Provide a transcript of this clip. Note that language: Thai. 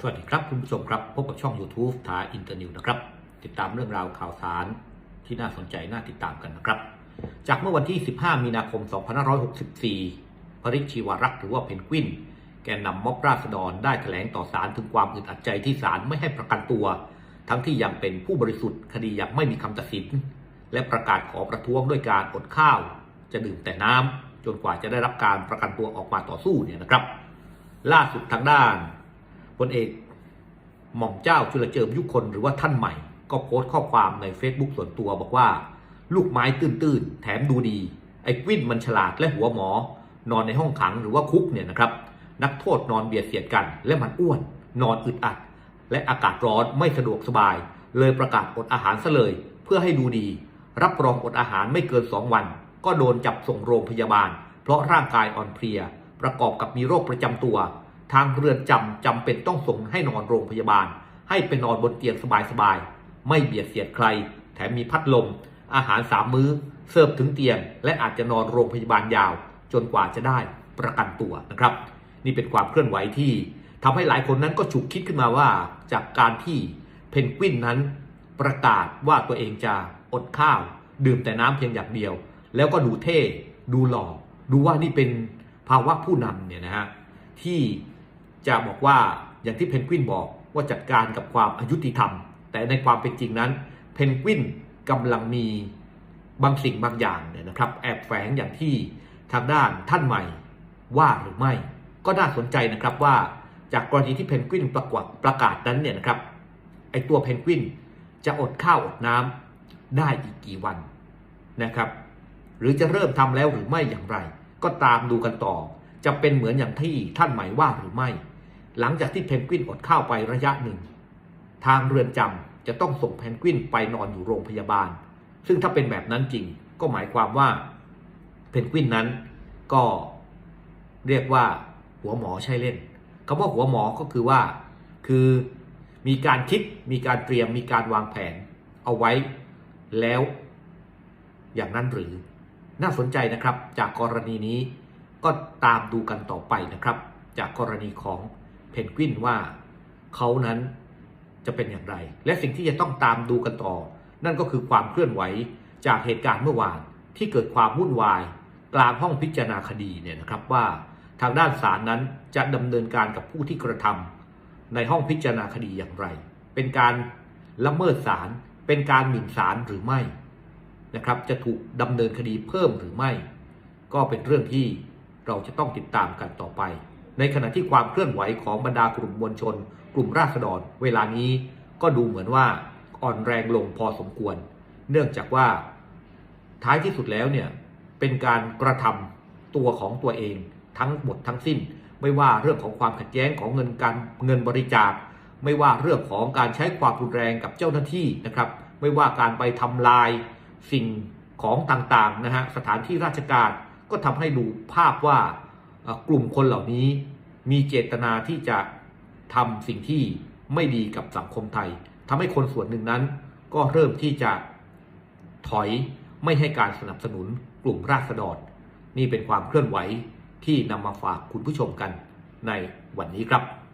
สวัสดีครับคุณผู้ชมครับ พบกับช่อง YouTube ทาอินเตอร์นิวนะครับ ติดตามเรื่องราวข่าวสารที่น่าสนใจน่าติดตามกันนะครับ จากเมื่อวันที่ 15 มีนาคม 2564 พริชชีวรักษ์หรือว่าเพนกวิน แกนนำม็อบราษฎรได้แถลงต่อศาลถึงความอึดอัดใจที่ศาลไม่ให้ประกันตัว ทั้งที่ยังเป็นผู้บริสุทธิ์คดียังไม่มีคำตัดสิน และประกาศขอประท้วงด้วยการอดข้าว จะดื่มแต่น้ำจนกว่าจะได้รับการประกันตัวออกมาต่อสู้เนี่ยนะครับ ล่าสุดทางด้าน พลเอกหม่อมเจ้าจุลเจิมยุคนหรือว่าท่านใหม่ ก็โพสต์ข้อความใน Facebook ส่วนตัวบอกว่า ลูกไม้ตื้นๆ แถมดูดี ไอ้กวินมันฉลาดและหัวหมอ นอนในห้องขังหรือว่าคุกเนี่ยนะครับ นักโทษนอนเบียดเสียดกัน และมันอ้วน นอนอึดอัด และอากาศร้อนไม่สะดวกสบาย เลยประกาศอดอาหารซะเลย เพื่อให้ดูดี รับรองอดอาหารไม่เกิน 2 วัน ก็โดนจับส่งโรงพยาบาล เพราะร่างกายอ่อนเพลีย ประกอบกับมีโรคประจำตัว ทางเรือนจำจำเป็นต้องส่งให้นอนโรงพยาบาล ให้ไปนอนบนเตียงสบายๆ ไม่เบียดเสียดใคร แถมมีพัดลม อาหารสามมื้อ เสิร์ฟถึงเตียง และอาจจะนอนโรงพยาบาลยาว จนกว่าจะได้ประกันตัวนะครับ นี่เป็นความเคลื่อนไหวที่ทำให้หลายคนนั้นก็ฉุกคิดขึ้นมาว่า จากการที่เพนกวินนั้นประกาศว่าตัวเองจะอดข้าว ดื่มแต่น้ำเพียงอย่างเดียว แล้วก็ดูเท่ ดูหล่อ ดูว่านี่เป็นภาวะผู้นำเนี่ยนะฮะที่ จะบอกว่าอย่างที่เพนกวินบอกว่าจัดการกับความอายุติธรรม แต่ในความเป็นจริงนั้น เพนกวินกำลังมีบางสิ่งบางอย่างเนี่ยนะครับ แอบแฝงอย่างที่ทางด้านท่านใหม่ว่าหรือไม่ ก็น่าสนใจนะครับว่าจากกรณีที่เพนกวินประกวดประกาศนั้นเนี่ยนะครับไอตัวเพนกวินจะอดข้าวอดน้ำได้อีกกี่วันนะครับ หรือจะเริ่มทำแล้วหรือไม่อย่างไร ก็ตามดูกันต่อ จะเป็นเหมือนอย่างที่ท่านหมายว่าหรือไม่ หลังจากที่เพนกวินอดข้าวไประยะหนึ่ง ทางเรือนจำจะต้องส่งเพนกวินไปนอนอยู่โรงพยาบาล ซึ่งถ้าเป็นแบบนั้นจริงก็หมายความว่าเพนกวินนั้นก็เรียกว่าหัวหมอใช่เล่นคำว่าหัวหมอก็คือว่า คือมีการคิดมีการเตรียมมีการวางแผนเอาไว้แล้วอย่างนั้นหรือน่าสนใจนะครับจากกรณีนี้ก็ตามดูกันต่อไปนะครับ จากกรณีของ เพนกวินว่าเขานั้นจะเป็นอย่างไร และสิ่งที่จะต้องตามดูกันต่อ นั่นก็คือความเคลื่อนไหวจากเหตุการณ์เมื่อวานที่เกิดความวุ่นวาย กลางห้องพิจารณาคดีเนี่ยนะครับว่าทางด้านศาลนั้นจะดำเนินการกับผู้ที่กระทำในห้องพิจารณาคดีอย่างไร เป็นการละเมิดศาลเป็นการหมิ่นศาลหรือไม่นะครับจะถูกดำเนินคดีเพิ่มหรือไม่ ก็เป็นเรื่องที่เราจะต้องติดตามกันต่อไป ในขณะที่ความเคลื่อนไหวของบรรดากลุ่มมวลชน กลุ่มราษฎร เวลานี้ก็ดูเหมือนว่าอ่อนแรงลงพอสมควร เนื่องจากว่า ท้ายที่สุดแล้วเนี่ยเป็นการกระทำตัวของตัวเองทั้งหมดทั้งสิ้น ไม่ว่าเรื่องของความขัดแย้งของเงินการเงินบริจาค ไม่ว่าเรื่องของการใช้ความรุนแรงกับเจ้าหน้าที่นะครับ ไม่ว่าการไปทำลายสิ่งของต่างๆนะฮะสถานที่ราชการก็ทำให้ดูภาพว่า กลุ่มคนเหล่านี้มีเจตนาที่จะทำสิ่งที่ไม่ดีกับสังคมไทยทำให้คนส่วนหนึ่งนั้น ก็เริ่มที่จะถอยไม่ให้การสนับสนุนกลุ่มราษฎร นี่เป็นความเคลื่อนไหวที่นำมาฝากคุณผู้ชมกันในวันนี้ครับ